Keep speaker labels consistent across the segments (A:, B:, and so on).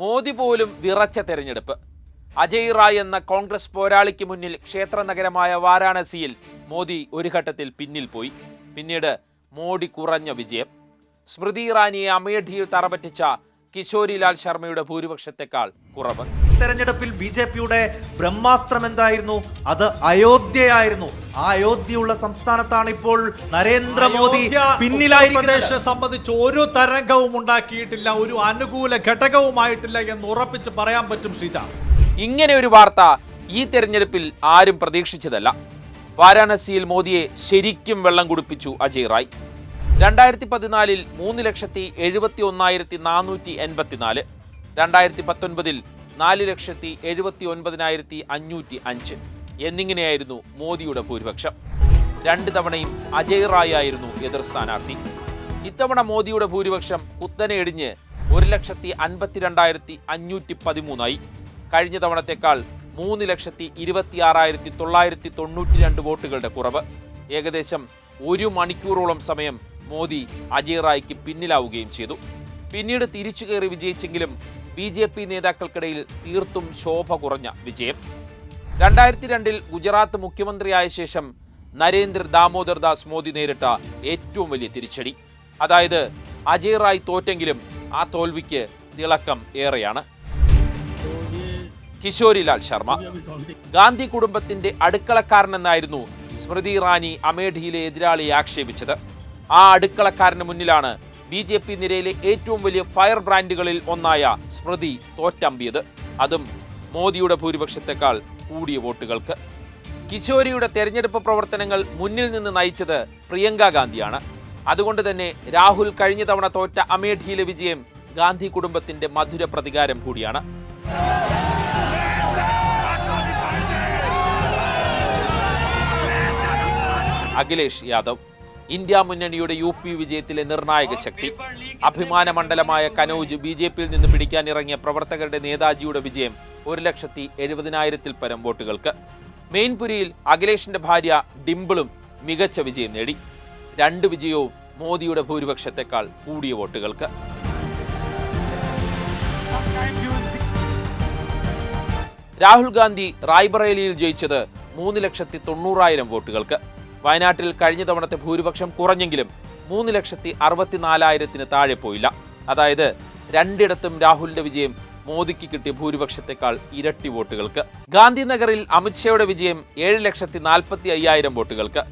A: മോദി പോലും വിറച്ച തെരഞ്ഞെടുപ്പ്. അജയ് റായ് എന്ന കോൺഗ്രസ് പോരാളിക്ക് മുന്നിൽ ക്ഷേത്ര നഗരമായ വാരാണസിയിൽ മോദി ഒരു ഘട്ടത്തിൽ പിന്നിൽ പോയി. പിന്നീട് മോഡി കുറഞ്ഞ വിജയം. സ്മൃതി ഇറാനിയെ അമേഠിയിൽ തറപറ്റിച്ച കിശോരിലാൽ ശർമ്മയുടെ ഭൂരിപക്ഷത്തെക്കാൾ കുറവ്.
B: തെരഞ്ഞെടുപ്പിൽ ബി ജെ പിയുടെ ബ്രഹ്മാസ്ത്രം എന്തായിരുന്നു? അത് അയോധ്യയായിരുന്നു. ആ അയോധ്യയുള്ള സംസ്ഥാനത്താണ് ഇപ്പോൾ നരേന്ദ്രമോദി
C: ഉത്തർപ്രദേശ് സംബന്ധിച്ച് ഒരു തരംഗവും ഉണ്ടാക്കിയിട്ടില്ല ഒരു അനുകൂല ഘടകവുമായിട്ടില്ല എന്ന് ഉറപ്പിച്ച് പറയാൻ പറ്റും ശ്രീജ.
A: ഇങ്ങനെ ഒരു വാർത്ത ഈ തെരഞ്ഞെടുപ്പിൽ ആരും പ്രതീക്ഷിച്ചതല്ല. വാരാണസിയിൽ മോദിയെ ശരിക്കും വെള്ളം കുടിപ്പിച്ചു അജയ് റായ്. രണ്ടായിരത്തി പതിനാലിൽ മൂന്ന് ലക്ഷത്തി എഴുപത്തി ഒന്നായിരത്തി നാനൂറ്റി എൺപത്തിനാല്. രണ്ടായിരത്തി പത്തൊൻപതിൽ നാല് ലക്ഷത്തി എഴുപത്തി ഒൻപതിനായിരത്തി അഞ്ഞൂറ്റി അഞ്ച്. എന്നിങ്ങനെയായിരുന്നു മോദിയുടെ ഭൂരിപക്ഷം. രണ്ട് തവണയും അജയ് റായ് ആയിരുന്നു എതിർ സ്ഥാനാർത്ഥി. ഇത്തവണ മോദിയുടെ ഭൂരിപക്ഷം കുത്തനെ ഇടിഞ്ഞ് ഒരു ലക്ഷത്തി അൻപത്തിരണ്ടായിരത്തി അഞ്ഞൂറ്റി പതിമൂന്നായി. കഴിഞ്ഞ തവണത്തേക്കാൾ മൂന്ന് ലക്ഷത്തി ഇരുപത്തി ആറായിരത്തി തൊള്ളായിരത്തി തൊണ്ണൂറ്റി രണ്ട് വോട്ടുകളുടെ കുറവ്. ഏകദേശം ഒരു മണിക്കൂറോളം സമയം മോദി അജയ് റായ്ക്ക് പിന്നിലാവുകയും ചെയ്തു. പിന്നീട് തിരിച്ചു കയറി വിജയിച്ചെങ്കിലും ബി ജെ പി നേതാക്കൾക്കിടയിൽ തീർത്തും ശോഭ കുറഞ്ഞ വിജയം. രണ്ടായിരത്തി രണ്ടിൽ ഗുജറാത്ത് മുഖ്യമന്ത്രിയായ ശേഷം നരേന്ദ്ര ദാമോദർ ദാസ് മോദി നേരിട്ട ഏറ്റവും വലിയ തിരിച്ചടി. അതായത് അജയ് റായ് തോറ്റെങ്കിലും ആ തോൽവിക്ക് തിളക്കം ഏറെയാണ്. കിശോരിലാൽ ശർമ്മ. ഗാന്ധി കുടുംബത്തിന്റെ അടുക്കളക്കാരനെന്നായിരുന്നു സ്മൃതി ഇറാനി അമേഠിയിലെ എതിരാളിയെ ആക്ഷേപിച്ചത്. ആ അടുക്കളക്കാരന് മുന്നിലാണ് ബി ജെ പി നിരയിലെ ഏറ്റവും വലിയ ഫയർ ബ്രാൻഡുകളിൽ ഒന്നായ സ്മൃതി തോറ്റമ്പിയത്. അതും മോദിയുടെ ഭൂരിപക്ഷത്തെക്കാൾ കൂടിയ വോട്ടുകൾക്ക്. കിശോരിയുടെ തെരഞ്ഞെടുപ്പ് പ്രവർത്തനങ്ങൾ മുന്നിൽ നിന്ന് നയിച്ചത് പ്രിയങ്ക ഗാന്ധിയാണ്. അതുകൊണ്ട് തന്നെ രാഹുൽ കഴിഞ്ഞ തവണ തോറ്റ അമേഠിയിലെ വിജയം ഗാന്ധി കുടുംബത്തിന്റെ മധുര പ്രതികാരം കൂടിയാണ്. അഖിലേഷ് യാദവ്. ഇന്ത്യ മുന്നണിയുടെ യു പി വിജയത്തിലെ നിർണായക ശക്തി. അഭിമാന മണ്ഡലമായ കനൌജ് ബി ജെ പിയിൽ നിന്ന് പിടിക്കാൻ ഇറങ്ങിയ പ്രവർത്തകരുടെ നേതാജിയുടെ വിജയം ഒരു ലക്ഷത്തി എഴുപതിനായിരത്തിൽ പരം വോട്ടുകൾക്ക്. മെയിൻപുരിയിൽ അഖിലേഷിന്റെ ഭാര്യ ഡിംപിളും മികച്ച വിജയം നേടി. രണ്ട് വിജയവും മോദിയുടെ ഭൂരിപക്ഷത്തെക്കാൾ കൂടിയ വോട്ടുകൾക്ക്. രാഹുൽ ഗാന്ധി റായ്ബറേലിയിൽ ജയിച്ചത് മൂന്ന് ലക്ഷത്തി തൊണ്ണൂറായിരം വോട്ടുകൾക്ക്. വയനാട്ടിൽ കഴിഞ്ഞ തവണത്തെ ഭൂരിപക്ഷം കുറഞ്ഞെങ്കിലും മൂന്ന് ലക്ഷത്തി അറുപത്തിനാലായിരത്തിന് താഴെ പോയില്ല. അതായത് രണ്ടിടത്തും രാഹുലിന്റെ വിജയം മോദിക്ക് കിട്ടിയ ഭൂരിപക്ഷത്തെക്കാൾ ഇരട്ടി വോട്ടുകൾക്ക്. ഗാന്ധിനഗറിൽ അമിത്ഷായുടെ വിജയം ഏഴ് ലക്ഷത്തി നാൽപ്പത്തി അയ്യായിരം വോട്ടുകൾക്ക്.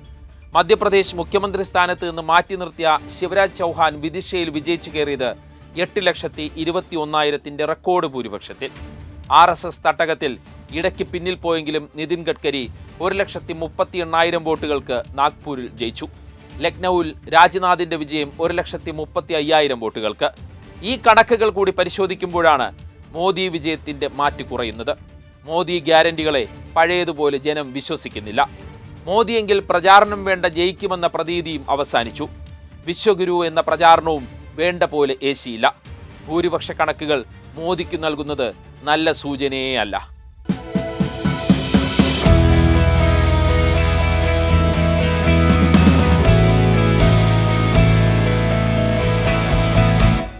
A: മധ്യപ്രദേശ് മുഖ്യമന്ത്രി സ്ഥാനത്ത് നിന്ന് മാറ്റി നിർത്തിയ ശിവരാജ് ചൗഹാൻ വിദിഷയിൽ വിജയിച്ചു കയറിയത് എട്ട് ലക്ഷത്തി ഇരുപത്തി ഒന്നായിരത്തിന്റെ റെക്കോർഡ് ഭൂരിപക്ഷത്തിൽ. ആർ എസ് എസ് തട്ടകത്തിൽ ഇടയ്ക്ക് പിന്നിൽ പോയെങ്കിലും നിതിൻ ഗഡ്കരി ഒരു ലക്ഷത്തി മുപ്പത്തി എണ്ണായിരം വോട്ടുകൾക്ക് നാഗ്പൂരിൽ ജയിച്ചു. ലക്നൌവിൽ രാജ്നാഥിന്റെ വിജയം ഒരു ലക്ഷത്തി മുപ്പത്തി അയ്യായിരം വോട്ടുകൾക്ക്. ഈ കണക്കുകൾ കൂടി പരിശോധിക്കുമ്പോഴാണ് മോദി വിജയത്തിന്റെ മാറ്റ് കുറയുന്നത്. മോദി ഗ്യാരണ്ടികളെ പഴയതുപോലെ ജനം വിശ്വസിക്കുന്നില്ല. മോദിയെങ്കിൽ പ്രചാരണം വേണ്ട ജയിക്കുമെന്ന പ്രതീതിയും അവസാനിച്ചു. വിശ്വഗുരു എന്ന പ്രചാരണവും വേണ്ട പോലെ ഏശിയില്ല. ഭൂരിപക്ഷ കണക്കുകൾ മോദിക്ക് നൽകുന്നത് നല്ല സൂചനയേ അല്ല.